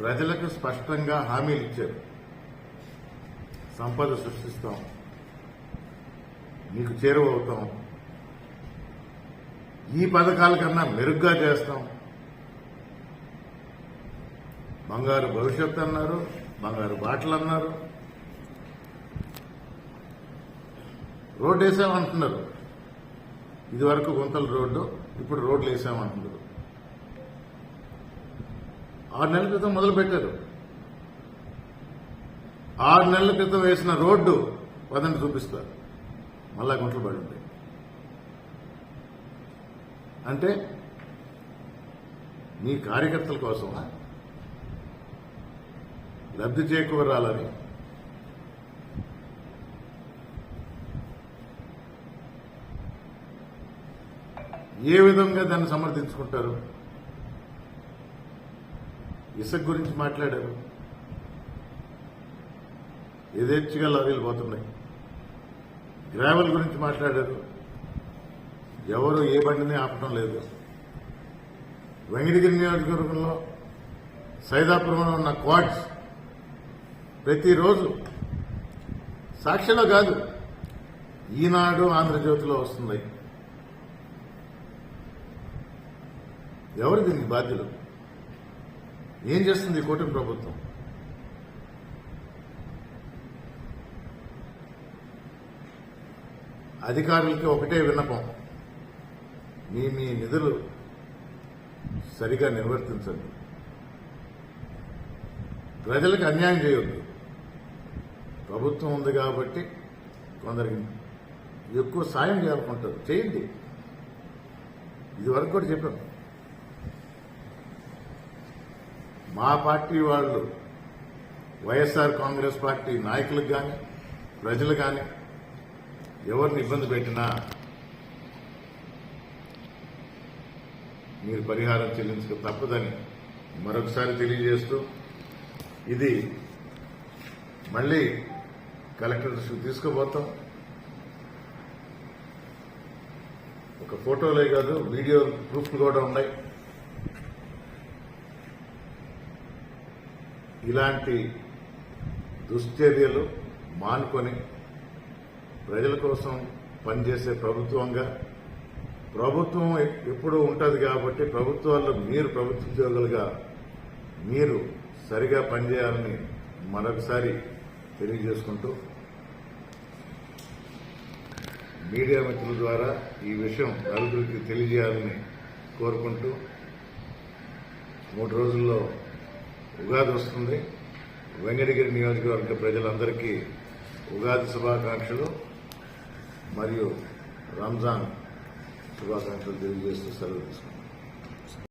ప్రజలకు స్పష్టంగా హామీలు ఇచ్చారు. సంపద సృష్టిస్తాం. మీకు చేరువవుతాం ఈ పథకాల కన్నా మెరుగ్గా చేస్తాం. బంగారు భవిష్యత్తు అన్నారు బంగారు బాటలు అన్నారు. రోడ్డు వేసామంటున్నారు ఇదివరకు గుంతల రోడ్డు ఇప్పుడు రోడ్లు వేసామంటున్నారు ఆరు నెలల క్రితం మొదలు పెట్టారు ఆరు నెలల క్రితం వేసిన రోడ్డు వదండి చూపిస్తారు. మళ్ళా గుంటలు పడి ఉంటాయి. అంటే మీ కార్యకర్తల కోసమా? లబ్ధి చేకూరాలని ఏ విధంగా దాన్ని సమర్థించుకుంటారు? ఇసుక గురించి మాట్లాడారు. యథేచ్ఛగా లారీలు పోతున్నాయి. గ్రావెల్ గురించి మాట్లాడారు. ఎవరు ఏ బండిని ఆపడం లేదు. వెంకటగిరి నియోజకవర్గంలో సైదాపురంలో ఉన్న క్వాడ్స్ ప్రతిరోజు సాక్షిలో కాదు ఈనాడు ఆంధ్రజ్యోతిలో వస్తుంది ఎవరు దీనికి బాధ్యులు? ఏం చేస్తుంది ఈ కూటమి ప్రభుత్వం? అధికారులకి ఒకటే విన్నపం. మీ మీ నిధులు సరిగా నిర్వర్తించండి. ప్రజలకు అన్యాయం చేయొద్దు. ప్రభుత్వం ఉంది కాబట్టి కొందరికి ఎక్కువ సాయం చేయాలనుకుంటారు. చేయండి. ఇది వరకు కూడా చెప్పాను మా పార్టీ వాళ్ళు వైఎస్ఆర్ కాంగ్రెస్ పార్టీ నాయకులకు కానీ ప్రజలు కానీ ఎవరిని ఇబ్బంది పెట్టినా మీరు పరిహారం చెల్లించక తప్పదని మరొకసారి తెలియజేస్తూ ఇది మళ్ళీ కలెక్టర్ దృష్టికి తీసుకుపోతాం. ఒక ఫోటోలే కాదు వీడియో ప్రూఫ్లు కూడా ఉన్నాయి. ఇలాంటి దుశ్చర్యలు మానుకొని ప్రజల కోసం పనిచేసే ప్రభుత్వంగా ప్రభుత్వం ఎప్పుడూ ఉంటుంది కాబట్టి ప్రభుత్వాల్లో మీరు ప్రభుత్వ ఉద్యోగులుగా మీరు సరిగా పనిచేయాలని మరొకసారి తెలియజేసుకుంటూ మీడియా మిత్రుల ద్వారా ఈ విషయం నలుగురికి తెలియజేయాలని కోరుకుంటూ మూడు రోజుల్లో ఉగాది వస్తుంది. వెంకటగిరి నియోజకవర్గ ప్రజలందరికీ ఉగాది శుభాకాంక్షలు మరియు రంజాన్ శుభాకాంక్షలు తెలియజేస్తూ సెలవు తీసుకున్నాను